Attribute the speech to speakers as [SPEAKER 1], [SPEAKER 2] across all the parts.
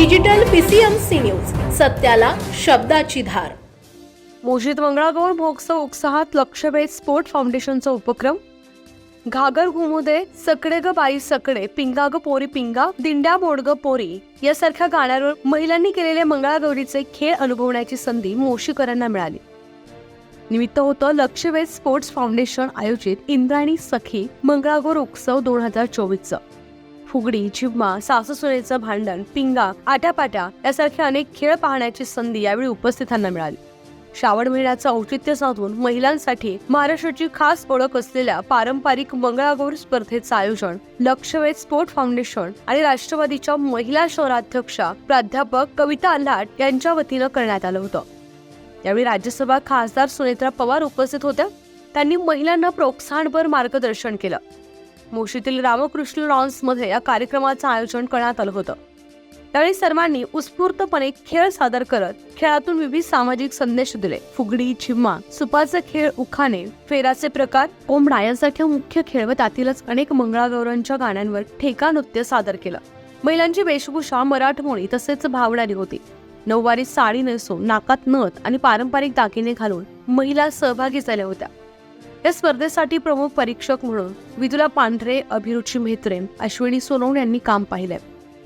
[SPEAKER 1] Digital PCMC news सत्याला शब्दाची धार.
[SPEAKER 2] मोजीत मंगळागौर महोत्सव उत्साहात लक्षवेध स्पोर्ट फाउंडेशनचा उपक्रम. घागर घुमुदे सकडे ग बाई सकडे पिंगा ग पोरी पिंगा दिंड्या बोडग पोरी यासारख्या गाण्यावर महिलांनी केलेले मंगळागौरीचे खेळ अनुभवण्याची संधी मोशीकरांना मिळाली. निमित्त होतं लक्षवेध स्पोर्ट्स फाउंडेशन आयोजित इंद्रायणी सखी मंगळागौर उत्सव दोन हजार चोवीसचं. फुगडी झिम्मा सासूसुनेचं भांडण पिंगा आट्यापाट्या यासारखे अनेक खेळ पाहण्याची संधी यावेळी उपस्थितांना मिळाली. श्रावण महिन्याचं औचित्य साधून महिलांसाठी महाराष्ट्राची खास ओळख असलेल्या पारंपरिक मंगळागौर स्पर्धेचं आयोजन लक्षवेध स्पोर्ट फाउंडेशन आणि राष्ट्रवादीच्या महिला शहराध्यक्षा प्राध्यापक कविता आल्हाट यांच्या वतीनं करण्यात आलं होतं. यावेळी राज्यसभा खासदार सुनेत्रा पवार उपस्थित होत्या. त्यांनी महिलांना प्रोत्साहनपर मार्गदर्शन केलं. मोशीतील रामकृष्ण लॉन्समध्ये या कार्यक्रमाचं आयोजन करण्यात आलं होतं. त्यावेळी सर्वांनी उत्स्फूर्तपणे खेळ सादर करत खेळातून विविध सामाजिक संदेश दिले. फुगडी चिम्मा सुपाचे खेळ उखाणे फेराचे प्रकार कोंबडा यांसारख्या मुख्य खेळ व त्यातीलच अनेक मंगळागौरांच्या गाण्यांवर ठेका नृत्य सादर केलं. महिलांची वेशभूषा मराठमोळी तसेच भावणारी होती. नऊवारी साडी नेसून नाकात नथ आणि पारंपरिक दागिने घालून महिला सहभागी झाल्या होत्या. या स्पर्धेसाठी प्रमुख परीक्षक म्हणून विदुला पांढरे अभिरुची म्हेत्रे अश्विनी सोनवण यांनी काम पाहिलंय.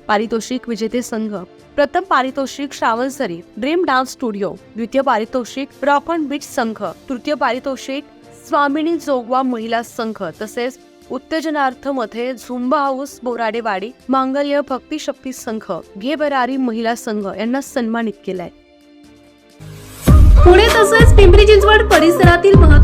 [SPEAKER 2] पारितोषिक विजेते संघ प्रथम पारितोषिक श्रावणसरी ड्रीम डान्स स्टुडिओ द्वितीय पारितोषिक रॉक अँड बीच संघ तृतीय पारितोषिक स्वामिनी जोगवा महिला संघ तसेच उत्तेजनार्थमध्ये झुंबा हाऊस बोराडेवाडी मांगल्य भक्ती शक्ती संघ घे बरारी महिला संघ यांना सन्मानित केलाय.
[SPEAKER 1] पुणे तसेच पिंपरी चिंचवड परिसरातील